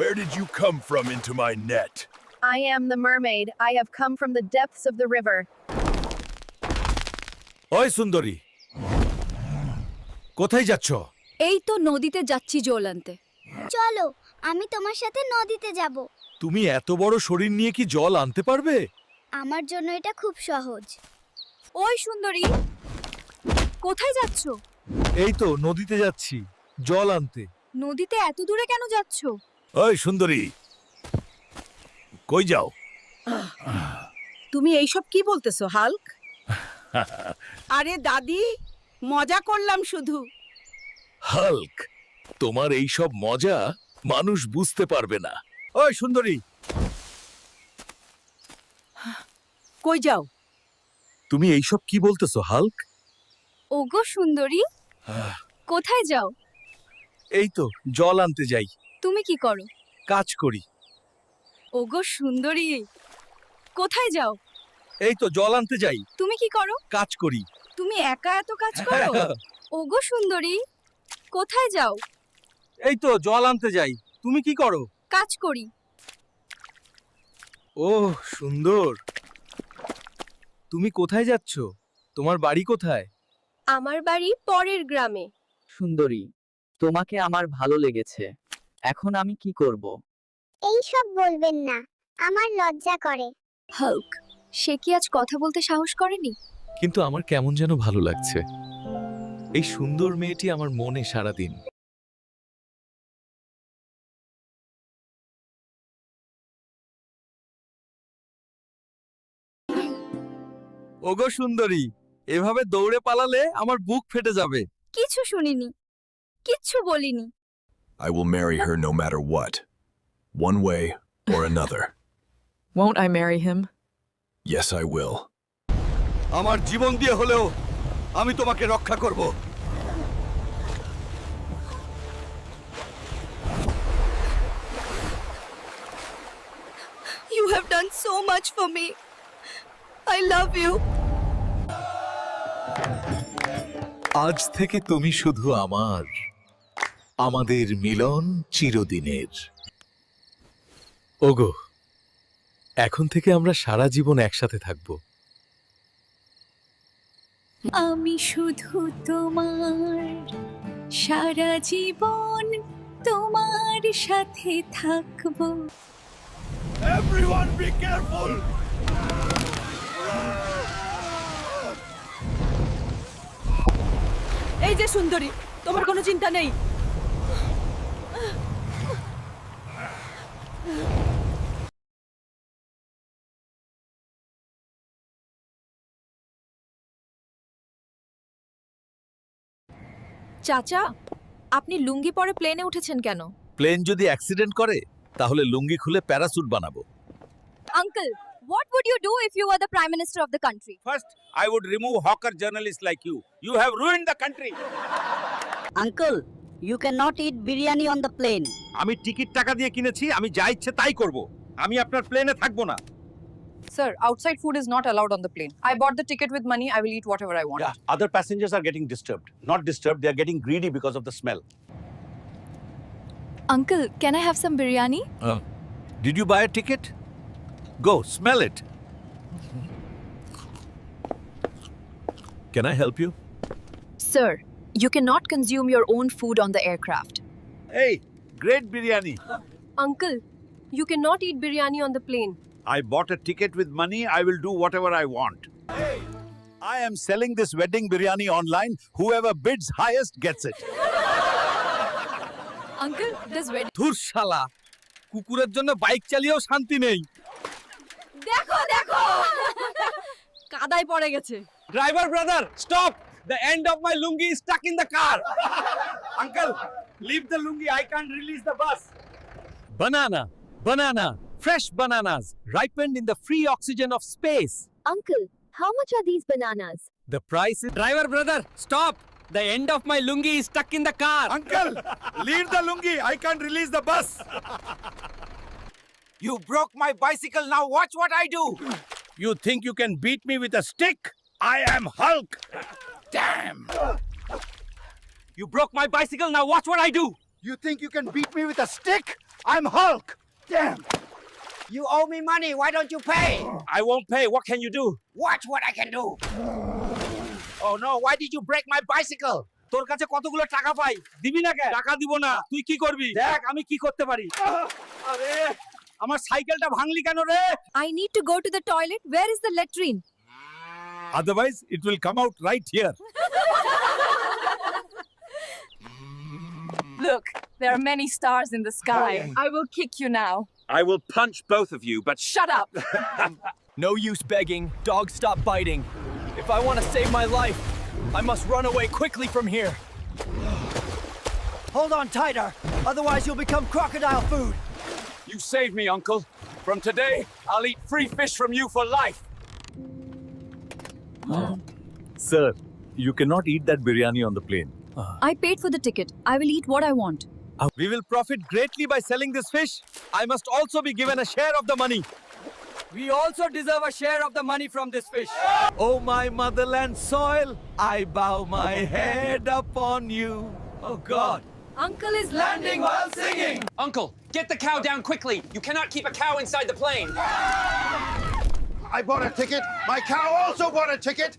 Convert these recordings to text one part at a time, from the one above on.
Where did you come from into my net? I am the mermaid. I have come from the depths of the river. ওই সুন্দরী কোথায় যাচ্ছ? এই তো নদীতে যাচ্ছি জল আনতে চলো আমি তোমার সাথে নদীতে যাব। তুমি এত বড় শরীর নিয়ে কি জল আনতে পারবে? আমার জন্য এটা খুব সহজ। ওই সুন্দরী কোথায় যাচ্ছ? এই তো নদীতে যাচ্ছি জল আনতে। নদীতে এত দূরে কেন যাচ্ছ? ওই সুন্দরী কই যাও? তুমি এইসব কি বলতেছো হাল্ক? আরে দাদি মজা করলাম শুধু। হাল্ক তোমার এই সব মজা মানুষ বুঝতে পারবে না। ওই সুন্দরী। কই যাও? তুমি এইসব কি বলতেছো হাল্ক? ওগো সুন্দরী কোথায় যাও? এই তো জল আনতে যাই। তুমি কি করো? কাজ করি। ওগো সুন্দরী। কোথায় যাও? এই তো জল আনতে যাই। তুমি কি করো? কাজ করি। তুমি একা এত কাজ করো? ওগো সুন্দরী কোথায় যাও? এই তো জল আনতে যাই। তুমি কি করো? কাজ করি। ও সুন্দর। তুমি কোথায় যাচ্ছ? তোমার বাড়ি কোথায়? আমার বাড়ি পরের গ্রামে। সুন্দরী তোমাকে আমার ভালো লেগেছে। এখন আমি কি করব? এইসব বলবেন না আমার লজ্জা করে। হাল্ক সে কি আজ কথা বলতে সাহস করেনি? কিন্তু আমার কেমন যেন ভালো লাগছে। এই সুন্দর মেয়েটি আমার মনে সারাদিন। ওগো সুন্দরী এভাবে দৌড়ে পালালে আমার বুক ফেটে যাবে। কিছু শুনিনি কিচ্ছু বলিনি। I will marry her no matter what. One way or another. Won't I marry him? Yes, I will. আমার জীবন দিয়ে হলেও আমি তোমাকে রক্ষা করব You have done so much for me. I love you. আজ থেকে তুমি শুধু আমার আমাদের মিলন চিরদিনের। ওগো এখন থেকে আমরা সারা জীবন একসাথে থাকব। আমি শুধু তোমার সারা জীবন তোমার সাথে থাকব। Everyone be careful! এই যে সুন্দরী তোমার কোনো চিন্তা নেই। চাচা আপনি লুঙ্গি পরে প্লেনে উঠেছেন কেন প্লেন যদি অ্যাক্সিডেন্ট করে তাহলে লুঙ্গি খুলে প্যারাসুট বানাবো uncle what would you do if you were the prime minister of the country First, I would remove hawker journalists like you. You have ruined the country. uncle you cannot eat it on the plane আমি ticket টাকা দিয়ে কিনেছি আমি যা ইচ্ছে তাই করব আমি আপনার প্লেনে থাকব না Sir, outside food is not allowed on the plane. I bought the ticket with money. I will eat whatever I want. Yeah, other passengers are getting disturbed. Not disturbed, they are getting greedy because of the smell. uncle can i have some biryani Did you buy a ticket? Go, smell it. Can I help you? sir you cannot consume your own food on the aircraft Hey, great biryani. uncle you cannot eat biryani on the plane I bought a ticket with money, I will do whatever I want. Hey, I am selling this wedding biryani online. Whoever bids highest gets it. uncle this wedding ধুর শালা কুকুরের জন্য bike চালিয়েও শান্তি নেই দেখো দেখো কাদায় পড়ে গেছে Driver brother, stop! the end of my lungi is stuck in the car. Uncle, leave the lungi. I can't release the bus. Banana, banana, fresh bananas ripened in the free oxygen of space. uncle how much are these bananas The price is driver brother, stop! The end of my lungi is stuck in the car. Uncle, leave the lungi. I can't release the bus. You broke my bicycle. Now watch what I do. You think you can beat me with a stick? I am Hulk. Damn. You broke my bicycle. Now watch what I do. You think you can beat me with a stick? I'm Hulk. Damn. You owe me money. Why don't you pay? I won't pay. What can you do? Watch what I can do. Oh no, why did you break my bicycle? তোর কাছে কতগুলো টাকা পাই দিবি না কেন টাকা দিব না তুই কি করবি দেখ আমি কি করতে পারি আরে আমার সাইকেলটা ভাঙলি কেন রে I need to go to the toilet. Where is the latrine? Otherwise, it will come out right here. Look, there are many stars in the sky. Oh, I will kick you now. I will punch both of you but Shut up. No use begging. Dogs stop biting. If I want to save my life, I must run away quickly from here. Hold on tighter, otherwise you'll become crocodile food. You saved me, uncle. From today, I'll eat free fish from you for life. Uh-huh. Sir, you cannot eat that biryani on the plane. Uh-huh. I paid for the ticket. I will eat what I want. Uh, we will profit greatly by selling this fish. I must also be given a share of the money. We also deserve a share of the money from this fish. Oh, my motherland soil, I bow my head upon you. Oh, God. Uncle is Landing while singing. Uncle, get the cow down quickly. You cannot keep a cow inside the plane. I bought a ticket. My cow also bought a ticket.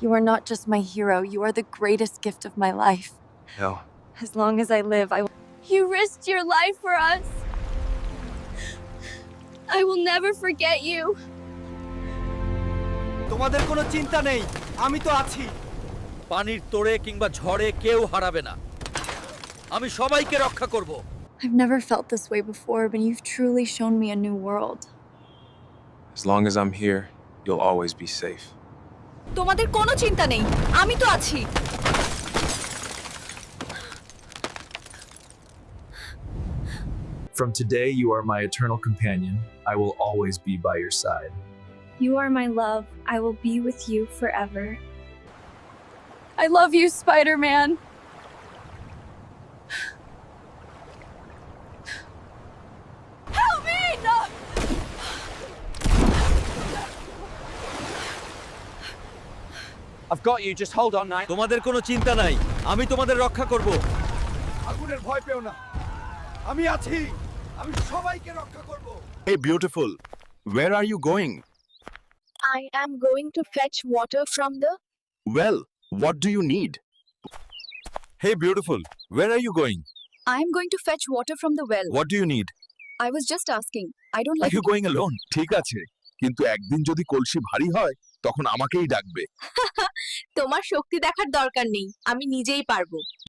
You are not just my hero. You are the greatest gift of my life. No. As long as I live, I will. You risked your life for us. I will never forget you. তোমাদের কোনো চিন্তা নেই আমি তো আছি পানির তোড়ে কিংবা ঝড়ে কেউ হারাবে না আমি সবাইকে রক্ষা করব I've never felt this way before, but you've truly shown me a new world. As long as I'm here, you'll always be safe. তোমাদের কোনো চিন্তা নেই আমি তো আছি From today, you are my eternal companion. I will always be by your side. You are my love. I will be with you forever. I love you, Spider I've got you. Just hold on, Knight. তোমাদের কোনো চিন্তা নাই আমি তোমাদের রক্ষা করব আগুনের ভয় পেও না আমি আছি আমি সবাইকে রক্ষা করব Hey, beautiful. Where are you going? I am going to fetch water from the Well, what do you need? Hey beautiful, where are you going? I am going to fetch water from the well. What do you need? I was just asking. I don't Are like you going alone? ঠিক আছে কিন্তু একদিন যদি কলসি ভারী হয় তখন আমাকেই ডাকবে। তোমার শক্তি দেখার দরকার নেই আমি নিজেই পারব।